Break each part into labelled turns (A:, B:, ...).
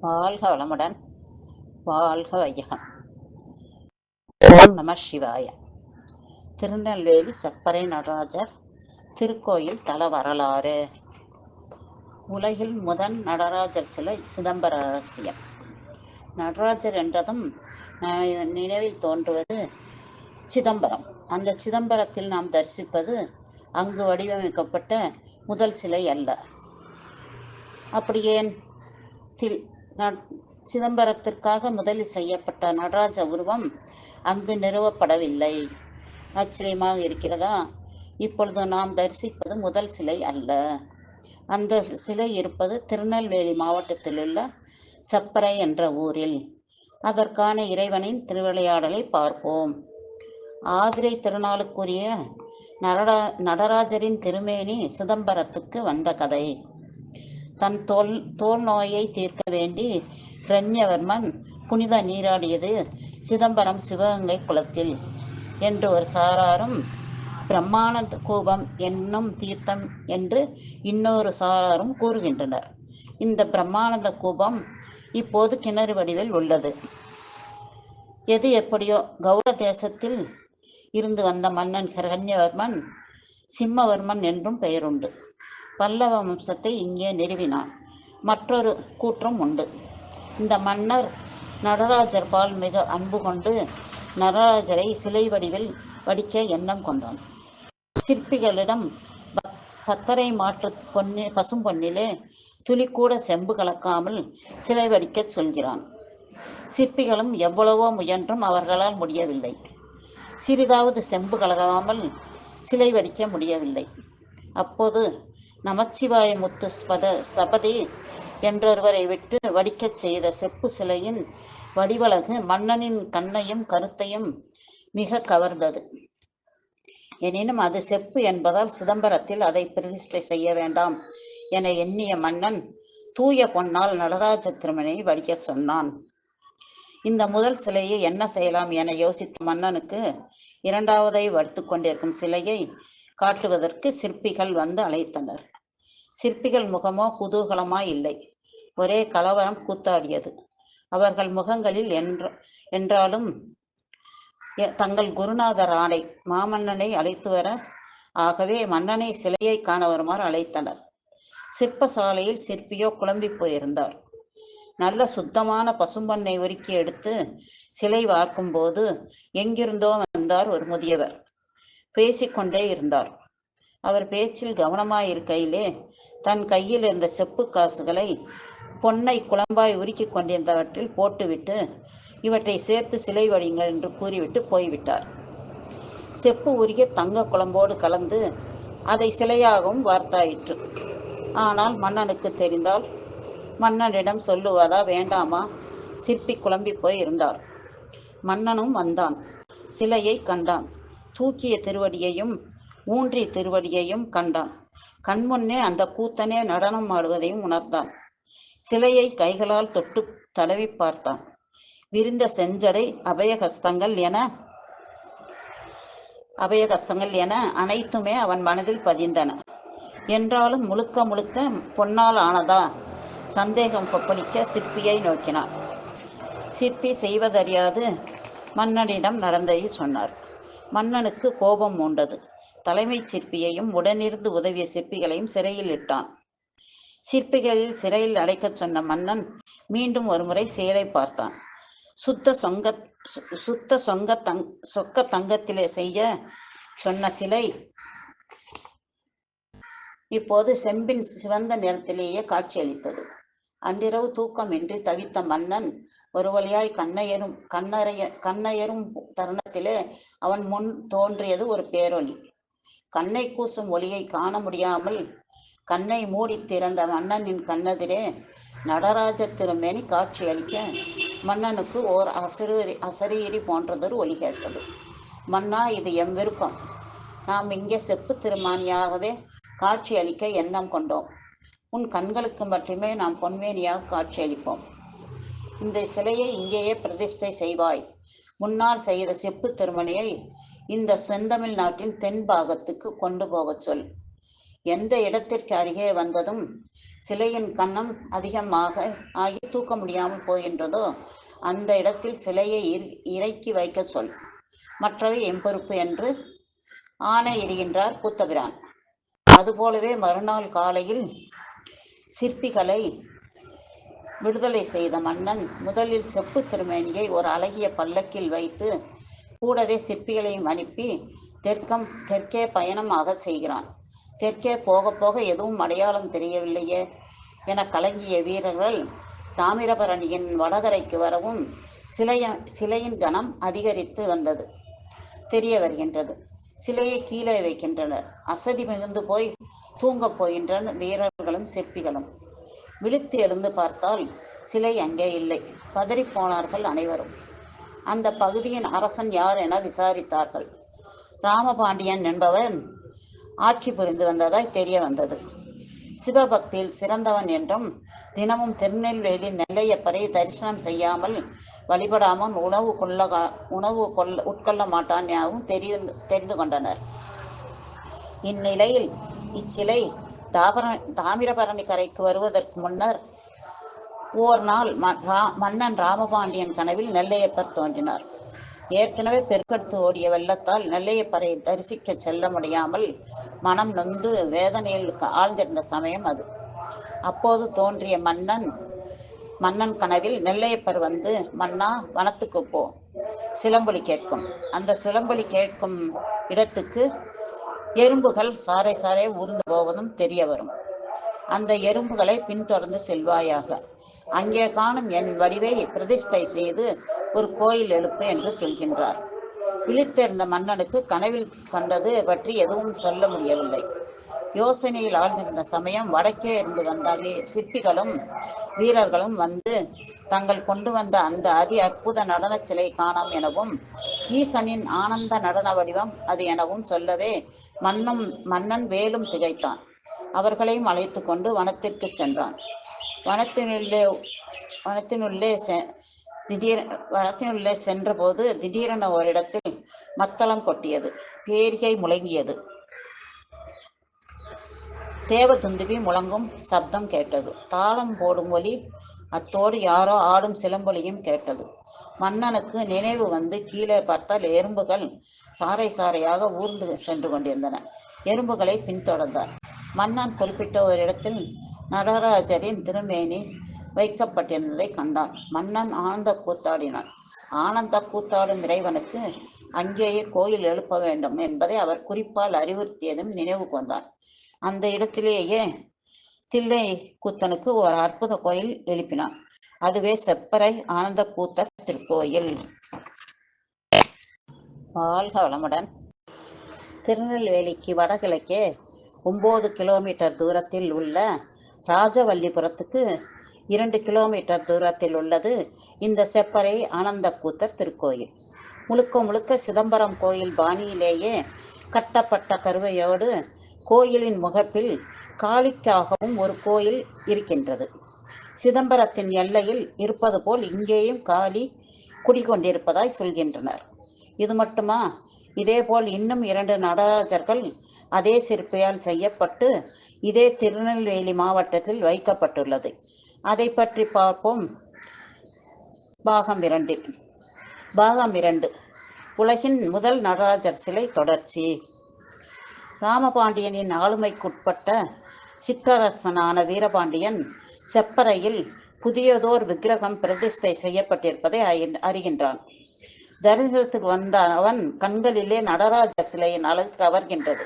A: வாழ்க வளமுடன். வாழ்க வையகம். ஓம் நம சிவாய. திருநெல்வேலி செப்பறை நடராஜர் திருக்கோயில் தல வரலாறு. உலகில் முதன் நடராஜர் சிலை சிதம்பர ரகசியம் நடராஜர் என்றதும் நினைவில் தோன்றுவது சிதம்பரம். அந்த சிதம்பரத்தில் நாம் தரிசிப்பது அங்கு வடிவமைக்கப்பட்ட முதல் சிலை அல்ல. அப்படி ஏன் தில் சிதம்பரத்திற்காக முதலில் செய்யப்பட்ட நடராஜ உருவம் அங்கு நிறுவப்படவில்லை. ஆச்சரியமாக இருக்கிறதா? இப்பொழுது நாம் தரிசிப்பது முதல் சிலை அல்ல. அந்த சிலை இருப்பது திருநெல்வேலி மாவட்டத்தில் உள்ள சப்பரை என்ற ஊரில். அதற்கான இறைவனின் திருவிளையாடலை பார்ப்போம். ஆதிரை திருநாளுக்குரிய நடரா நடராஜரின் திருமேனி சிதம்பரத்துக்கு வந்த கதை. தன் தோல் தோல் நோயை தீர்க்க வேண்டி ரண்யவர்மன் புனித நீராடியது சிதம்பரம் சிவகங்கை குளத்தில். என்று ஒரு சாராரும் பிரம்மானந்த கூபம் என்னும் தீர்த்தம் என்று இன்னொரு சாராரும் கூறுகின்றனர். இந்த பிரம்மானந்த கூபம் இப்போது கிணறு வடிவில் உள்ளது. எது எப்படியோ கௌட தேசத்தில் இருந்து வந்த மன்னன் ஹிரண்யவர்மன் சிம்மவர்மன் என்றும் பெயருண்டு. பல்லவ வம்சத்தை இங்கே நிறுவினான் மற்றொரு கூற்றும் உண்டு. இந்த மன்னர் நடராஜர் பால் மிக அன்பு கொண்டு நடராஜரை சிலை வடிவில் வடிக்க எண்ணம் கொண்டான். சிற்பிகளிடம் பத்தரை மாற்று பொன்னி பசும் பொன்னிலே துளி கூட செம்பு கலக்காமல் சிலை வடிக்கச் சொல்கிறான். சிற்பிகளும் எவ்வளவோ முயன்றும் அவர்களால் முடியவில்லை. சிறிதாவது செம்பு கலகாமல் சிலை வடிக்க முடியவில்லை. அப்போது நமச்சிவாய முத்து ஸ்பத ஸ்தபதி என்றொருவரை விட்டு வடிக்கச் செய்த செப்பு சிலையின் வடிவழகு மன்னனின் கண்ணையும் கருத்தையும் மிக கவர்ந்தது. எனினும் அது செப்பு என்பதால் சிதம்பரத்தில் அதை பிரதிஷ்டை செய்ய வேண்டாம் என எண்ணிய மன்னன் தூய பொன்னால் நடராஜ திருமணியை வடிக்கச் சொன்னான். இந்த முதல் சிலையை என்ன செய்யலாம் என யோசித்த மன்னனுக்கு இரண்டாவதை வடுத்து கொண்டிருக்கும் சிலையை காட்டுவதற்கு சிற்பிகள் வந்து அழைத்தனர். சிற்பிகள் முகமோ குதூகலமா இல்லை. ஒரே கலவரம் கூத்தாடியது. அவர்கள் முகங்களில் என்ற என்றாலும் எ- தங்கள் குருநாதர் ஆணை மாமன்னனை அழைத்து வர ஆகவே மன்னனை சிலையை காண வருமாறு அழைத்தனர். சிற்பசாலையில் சிற்பியோ குழம்பி போயிருந்தார். நல்ல சுத்தமான பசும்பொன்னை உருக்கி எடுத்து சிலை வார்க்கும்போது எங்கிருந்தோ வந்தார் ஒரு முதியவர். பேசிக்கொண்டே இருந்தார். அவர் பேச்சில் கவனமாயிருக்கையிலே தன் கையில் இருந்த செப்பு காசுகளை பொன்னை குழம்பாய் உருக்கி கொண்டிருந்தவற்றில் போட்டுவிட்டு இவற்றை சேர்த்து சிலை வடிங்கள் என்று கூறிவிட்டு போய்விட்டார். செப்பு உரிய தங்க குழம்போடு கலந்து அதை சிலையாகவும் வார்த்தாயிற்று. ஆனால் மன்னனுக்கு தெரிந்தால் மன்னனிடம் சொல்லுவதா வேண்டாமா சிற்பி குழம்பி போய் இருந்தார். மன்னனும் வந்தான். சிலையை கண்டான். தூக்கிய திருவடியையும் ஊன்றி திருவடியையும் கண்டான். கண்முன்னே அந்த கூத்தனே நடனம் ஆடுவதையும் உணர்ந்தான். சிலையை கைகளால் தொட்டு தடவி பார்த்தான். விரிந்த செஞ்சடை அபயஹஸ்தங்கள் என அபயகஸ்தங்கள் என அனைத்துமே அவன் மனதில் பதிந்தன. என்றாலும் முழுக்க முழுக்க பொன்னால் ஆனதா? சந்தேகம் கொப்பளிக்க சிற்பியை நோக்கினான். சிற்பி செய்வதறியாது மன்னனிடம் நடந்ததை சொன்னார். மன்னனுக்கு கோபம் மூண்டது தலைமைச் சிற்பியையும் உடனிருந்து உதவிய சிற்பிகளையும் சிறையில் இட்டான். சிற்பிகளில் சிறையில் அடைக்கச் சொன்ன மன்னன் மீண்டும் ஒருமுறை செயலை பார்த்தான். சுத்த சொங்க சு- சுத்த சொங்க தங் சொக்க தங்கத்திலே செய்ய சொன்ன சிலை இப்போது செம்பின் சிவந்த நிறத்திலேயே காட்சியளித்தது. அன்றிரவு தூக்கமின்றி தவித்த மன்னன் ஒரு வழியாய் கண்ணையரும் கண்ணறைய கண்ணையரும் தருணத்திலே அவன் முன் தோன்றியது ஒரு பேரொளி. கண்ணை கூசும் ஒளியை காண முடியாமல் கண்ணை மூடி திறந்த மன்னனின் கண்ணெதிரே நடராஜ திருமேனி காட்சியளிக்க மன்னனுக்கு ஓர் அசரீரி அசரீரி போன்றதொரு ஒலி கேட்டது. மன்னா இது எம் விருப்பம். நாம் இங்கே செப்பு திருமானியாகவே காட்சியளிக்க எண்ணம் கொண்டோம். உன் கண்களுக்கு மட்டுமே நாம் பொன்மேனியாக காட்சியளிப்போம் இந்த சிலையை இங்கேயே பிரதிஷ்டை செய்வாய். முன்னால் செய்த செப்பு திருமணியை இந்த செந்தமிழ் நாட்டின் தென் பாகத்துக்கு கொண்டு போகச் சொல். எந்த இடத்திற்கு அருகே வந்ததும் சிலையின் கன்னம் அதிகமாக ஆகி தூக்க முடியாமல் போகின்றதோ அந்த இடத்தில் சிலையை இறக்கி வைக்க சொல். மற்றவை எம்பொறுப்பு என்று ஆணை எறிகின்றார் கூத்தபிரான் அதுபோலவே மறுநாள் காலையில் சிற்பிகளை விடுதலை செய்த மன்னன் முதலில் செப்பு திருமேனியை ஒரு அழகிய பல்லக்கில் வைத்து கூடவே சிற்பிகளையும் அனுப்பி தெற்கம் தெற்கே பயணமாக செய்கிறான். தெற்கே போக போக எதுவும் அடையாளம் தெரியவில்லையே என கலங்கிய வீரர்கள் தாமிரபரணியின் வடகரைக்கு வரவும் சிலைய சிலையின் கனம் அதிகரித்து வந்தது. தெரிய வருகின்றது. சிலையை கீழே வைக்கின்றனர். அசதி மிகுந்து போய் தூங்கப் போகின்றனர் வீரர்களும் சிற்பிகளும். விழித்து எழுந்து பார்த்தால் சிலை அங்கே இல்லை. பதறிப் போனார்கள் அனைவரும். அந்த பகுதியின் அரசன் யார் என விசாரித்தார்கள். ராமபாண்டியன் என்பவன் ஆட்சி புரிந்து வந்ததாய் தெரிய வந்தது. சிவபக்தியில் சிறந்தவன் என்றும் தினமும் திருநெல்வேலி நெல்லையப்பரை தரிசனம் செய்யாமல் வழிபடாமல் உணவு கொள்ள உணவு கொள்ள உட்கொள்ள மாட்டான் எனவும் தெரிந்து தெரிந்து கொண்டனர். இந்நிலையில் இச்சிலை தாபர தாமிரபரணி கரைக்கு வருவதற்கு முன்னர் ஓர் நாள் ம- மன்னன் ராமபாண்டியன் கனவில் நெல்லையப்பர் தோன்றினார். ஏற்கனவே பெருக்கெடுத்து ஓடிய வெள்ளத்தால் நெல்லையப்பரை தரிசிக்க செல்ல முடியாமல் மனம் நொந்து வேதனையில் ஆழ்ந்திருந்த சமயம் அது. அப்போது தோன்றிய மன்னன் மன்னன் கனவில் நெல்லையப்பர் வந்து மன்னா வனத்துக்கு போ. சிலம்பொலி கேட்கும். அந்த சிலம்பொலி கேட்கும் இடத்துக்கு எறும்புகள் சாறை சாறை உருந்து போவதும் தெரிய வரும். அந்த எறும்புகளை பின்தொடர்ந்து செல்வாயாக. அங்கே காணும் என் வடிவை பிரதிஷ்டை செய்து ஒரு கோயில் எழுப்பு என்று சொல்கின்றார். விழித்திருந்த மன்னனுக்கு கனவில் கண்டது பற்றி எதுவும் சொல்ல முடியவில்லை. யோசனையில் ஆழ்ந்திருந்த சமயம் வடக்கே இருந்து வந்த சிற்பிகளும் வீரர்களும் வந்து தங்கள் கொண்டு வந்த அந்த அதி அற்புத நடனச் சிலை காணாம் எனவும் ஈசனின் ஆனந்த நடன வடிவம் அது எனவும் சொல்லவே மன்னம் மன்னன் வேலும் திகைத்தான். அவர்களையும் அழைத்து கொண்டு வனத்திற்கு சென்றான். வனத்தினுள்ளே வனத்தினுள்ளே செ- திடீர் வனத்தினுள்ளே சென்றபோது திடீரென ஓரிடத்தில் மத்தளம் கொட்டியது பேரிகை முழங்கியது. தேவதுந்துபி முழங்கும் சப்தம் கேட்டது. தாளம் போடும் ஒலி அத்தோடு யாரோ ஆடும் சிலம்பொலியும் கேட்டது. மன்னனுக்கு நினைவு வந்து கீழே பார்த்தால் எறும்புகள் சாறை சாறையாக ஊர்ந்து சென்று கொண்டிருந்தன. எறும்புகளை பின்தொடர்ந்தார். மன்னன் குறிப்பிட்ட ஒரு இடத்தில் நடராஜரின் திருமேனி வைக்கப்பட்டிருந்ததை கண்டான் மன்னன் ஆனந்த கூத்தாடினான். ஆனந்த கூத்தாடும் இறைவனுக்கு அங்கேயே கோயில் எழுப்ப வேண்டும் என்பதை அவர் குறிப்பால் அறிவுறுத்தியதும் நினைவு கொண்டார். அந்த இடத்திலேயே தில்லை கூத்தனுக்கு ஒரு அற்புத கோயில் எழுப்பினான். அதுவே செப்பரை ஆனந்த கூத்தர் திருக்கோயில். வாழ்க வளமுடன் திருநெல்வேலிக்கு வடகிழக்கே ஒம்பது கிலோமீட்டர் தூரத்தில் உள்ள ராஜவல்லிபுரத்துக்கு இரண்டு கிலோமீட்டர் தூரத்தில் உள்ளது இந்த செப்பறை ஆனந்தக்கூத்தர் திருக்கோயில். முழுக்க முழுக்க சிதம்பரம் கோயில் பாணியிலேயே கட்டப்பட்ட கருவையோடு கோயிலின் முகப்பில் காளிக்காகவும் ஒரு கோயில் இருக்கின்றது. சிதம்பரத்தின் எல்லையில் இருப்பது போல் இங்கேயும் காளி குடிகொண்டிருப்பதாய் சொல்கின்றனர். இது மட்டுமா? இதேபோல் இன்னும் இரண்டு நடராஜர்கள் அதே சிற்பியால் செய்யப்பட்டு இதே திருநெல்வேலி மாவட்டத்தில் வைக்கப்பட்டுள்ளது. அதை பற்றி பார்ப்போம். பாகம் இரண்டில் பாகம் இரண்டு. உலகின் முதல் நடராஜர் சிலை தொடர்ச்சி. ராமபாண்டியனின் ஆளுமைக்குட்பட்ட சிற்றரசனான வீரபாண்டியன் செப்பறையில் புதியதோர் விக்கிரகம் பிரதிஷ்டை செய்யப்பட்டிருப்பதை அறி- அறிகின்றான். தரிசனத்துக்கு வந்த அவன் கண்களிலே நடராஜர் சிலையின் அழகு கவர்கின்றது.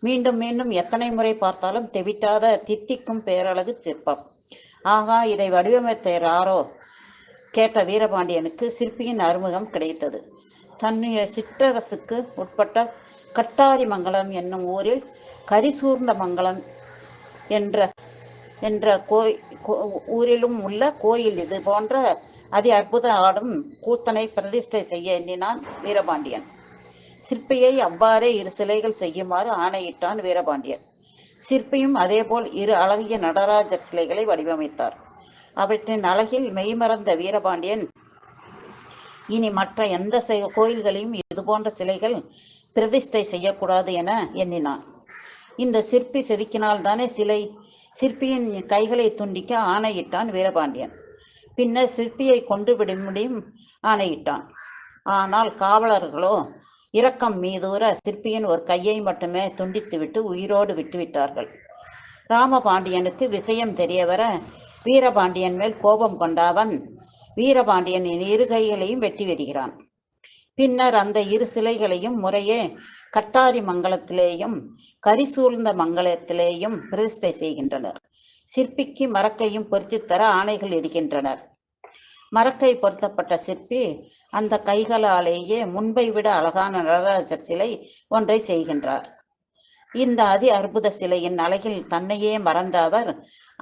A: மீண்டும் மீண்டும் எத்தனை முறை பார்த்தாலும் தெவிட்டாத தித்திக்கும் பேரழகு சிற்பம். ஆகா இதை வடிவமைத்த யாரோ? கேட்ட வீரபாண்டியனுக்கு சிற்பியின் அறிமுகம் கிடைத்தது. தன்னுடைய சிற்றரசுக்கு உட்பட்ட கட்டாரிமங்கலம் என்னும் ஊரில் கரிசூர்ந்த மங்கலம் என்ற என்ற கோய் கோ- ஊரிலும் உள்ள கோயில் இது போன்ற அதி அற்புத ஆடும் கூத்தனை பிரதிஷ்டை செய்ய எண்ணினான் வீரபாண்டியன். சிற்பியை அவ்வாறே இரு சிலைகள் செய்யுமாறு ஆணையிட்டான் வீரபாண்டியன் சிற்பியும் அதேபோல் இரு அழகிய நடராஜர் சிலைகளை வடிவமைத்தார். அவற்றின் அழகில் மெய்மறந்த வீரபாண்டியன் இனி மற்ற எந்த செ- கோயில்களையும் இதுபோன்ற சிலைகள் பிரதிஷ்டை செய்யக்கூடாது என எண்ணினான். இந்த சிற்பி செதுக்கினால் தானே சிலை சிற்பியின் கைகளை துண்டிக்க ஆணையிட்டான் வீரபாண்டியன். பின்னர் சிற்பியை கொண்டு முடியும் ஆணையிட்டான். ஆனால் காவலர்களோ இரக்கம் மீதூர சிற்பியின் ஒரு கையை மட்டுமே துண்டித்துவிட்டு உயிரோடு விட்டுவிட்டார்கள். ராமபாண்டியனுக்கு விஷயம் தெரியவர வீரபாண்டியன் மேல் கோபம் கொண்டாவன் வீரபாண்டியனின் இரு கைகளையும் வெட்டி விடுகிறான் பின்னர் அந்த இரு சிலைகளையும் முறையே கட்டாரி மங்கலத்திலேயும் கரிசூழ்ந்த மங்கலத்திலேயும் பிரதிஷ்டை செய்கின்றனர். சிற்பிக்கு மரக்கையும் பொருத்தித் தர ஆணைகள் இடுகின்றனர். மரக்கை பொருத்தப்பட்ட சிற்பி அந்த கைகளாலேயே முன்பை விட அழகான நடராஜர் சிலை ஒன்றை செய்கின்றார். இந்த அதி அற்புத சிலையின் அழகில் தன்னையே மறந்த அவர்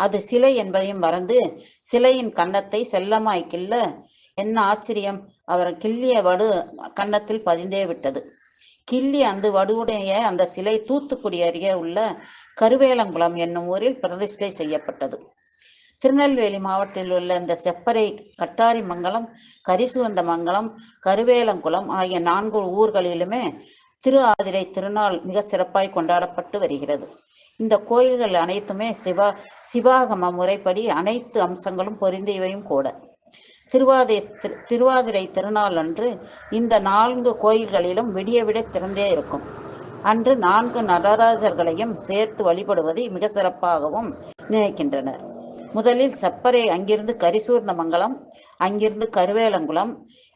A: அது சிலை என்பதையும் மறந்து சிலையின் கன்னத்தை செல்லமாய் கில்ல என்ன ஆச்சரியம் அவர் கிள்ளிய வடு கன்னத்தில் பதிந்தே விட்டது. கிள்ளி அந்த வடுவுடைய அந்த சிலை தூத்துக்குடி அருகே உள்ள கருவேலங்குளம் என்னும் ஊரில் பிரதிஷ்டை செய்யப்பட்டது. திருநெல்வேலி மாவட்டத்தில் உள்ள இந்த செப்பரை கட்டாரிமங்கலம் கரிசுவந்தமங்கலம் கருவேலங்குளம் ஆகிய நான்கு ஊர்களிலுமே திரு ஆதிரை திருநாள் மிக சிறப்பாய் கொண்டாடப்பட்டு வருகிறது. இந்த கோயில்கள் அனைத்துமே சிவா சிவாகம முறைப்படி அனைத்து அம்சங்களும் பொருந்தியவையும் கூட. திருவாதிரை திரு- திருவாதிரை திருநாள் அன்று இந்த நான்கு கோயில்களிலும் விடிய விட திறந்தே இருக்கும். அன்று நான்கு நடராஜர்களையும் சேர்த்து வழிபடுவதை மிக சிறப்பாகவும் நினைக்கின்றனர். முதலில் சப்பரை அங்கிருந்து கரிசூர்ணமங்கலம் அங்கிருந்து கருவேலங்குளம்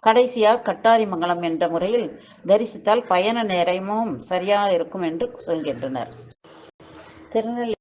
A: கடைசியாக கட்டாரிமங்கலம் என்ற முறையில் தரிசித்தால் பயண நேரமும் சரியாக இருக்கும் என்று சொல்கின்றனர். திருநெல்வேலி